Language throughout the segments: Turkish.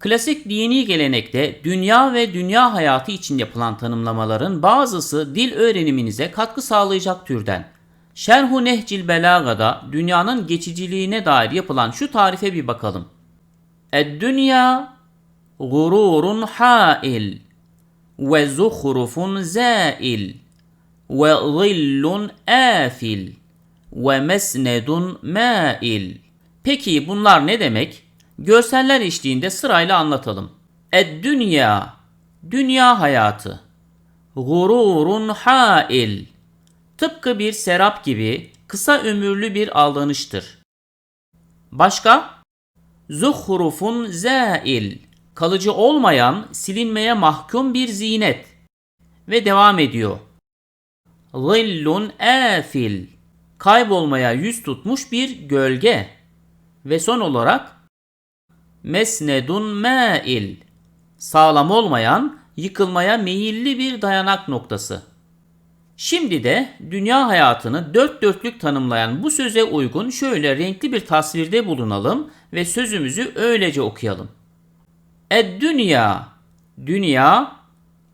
Klasik dini gelenekte dünya ve dünya hayatı için yapılan tanımlamaların bazısı dil öğreniminize katkı sağlayacak türden. Şerhu Nehcil Belaga'da dünyanın geçiciliğine dair yapılan şu tarife bir bakalım. Ed-dünya gururun hail ve zuhrufun zail ve zillun afil ve mesnedun mail. Peki bunlar ne demek? Görseller eşliğinde sırayla anlatalım. Ed-dünya, dünya hayatı. Gururun hail, tıpkı bir serap gibi kısa ömürlü bir aldanıştır. Başka? Zuhrufun zail, kalıcı olmayan, silinmeye mahkum bir zinet. Ve devam ediyor. Zillun afil, kaybolmaya yüz tutmuş bir gölge. Ve son olarak mesnedun mail, sağlam olmayan, yıkılmaya meyilli bir dayanak noktası. Şimdi de dünya hayatını dört dörtlük tanımlayan bu söze uygun şöyle renkli bir tasvirde bulunalım ve sözümüzü öylece okuyalım. Ed dünya, dünya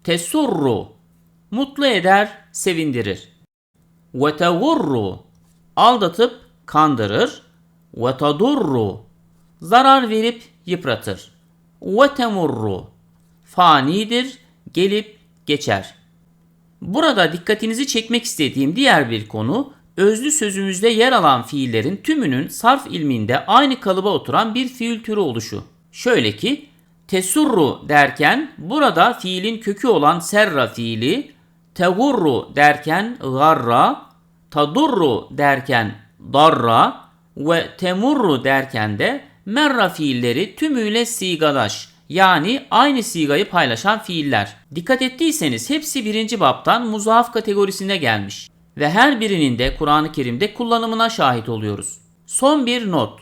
tesurru, mutlu eder, sevindirir. Ve tegurru, aldatıp kandırır. Ve tadurru, zarar verip yıpratır. Ve temurru, fanidir, gelip geçer. Burada dikkatinizi çekmek istediğim diğer bir konu, özlü sözümüzde yer alan fiillerin tümünün sarf ilminde aynı kalıba oturan bir fiil türü oluşu. Şöyle ki, tesurru derken burada fiilin kökü olan serra fiili, tegurru derken garra, tadurru derken darra ve temurru derken de merra fiilleri tümüyle sigadaş yani aynı sigayı paylaşan fiiller. Dikkat ettiyseniz hepsi birinci baptan muzaaf kategorisine gelmiş ve her birinin de Kur'an-ı Kerim'de kullanımına şahit oluyoruz. Son bir not.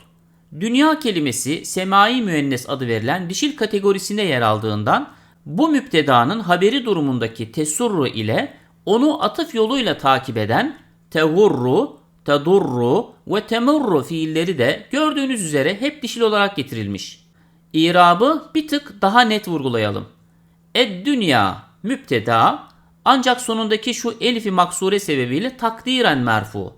Dünya kelimesi semai müennes adı verilen dişil kategorisinde yer aldığından bu müptedanın haberi durumundaki tesurru ile onu atıf yoluyla takip eden tehurru, tedurru ve temurru fiilleri de gördüğünüz üzere hep dişil olarak getirilmiş. İrabı bir tık daha net vurgulayalım. Ed dünya müpteda ancak sonundaki şu elifi maksure sebebiyle takdiren merfu.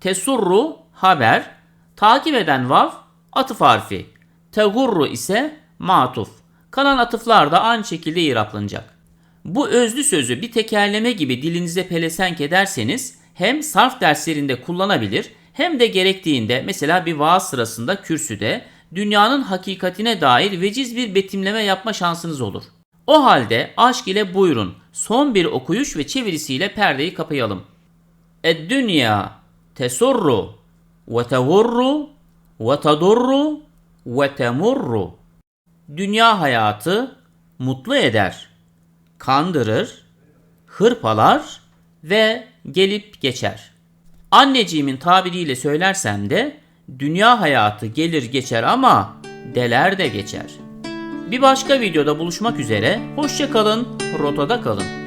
Tesurru haber, takip eden vav atıf harfi. Tegurru ise matuf. Kalan atıflar da aynı şekilde iraplanacak. Bu özlü sözü bir tekerleme gibi dilinize pelesenk ederseniz hem sarf derslerinde kullanabilir hem de gerektiğinde mesela bir vaaz sırasında kürsüde dünyanın hakikatine dair veciz bir betimleme yapma şansınız olur. O halde aşk ile buyurun son bir okuyuş ve çevirisiyle perdeyi kapayalım. Ed dünya tesurru ve tegurru ve tadurru ve temurru. Dünya hayatı mutlu eder, kandırır, hırpalar ve gelip geçer. Anneciğimin tabiriyle söylersem de dünya hayatı gelir geçer ama deler de geçer. Bir başka videoda buluşmak üzere, hoşça kalın, rotada kalın.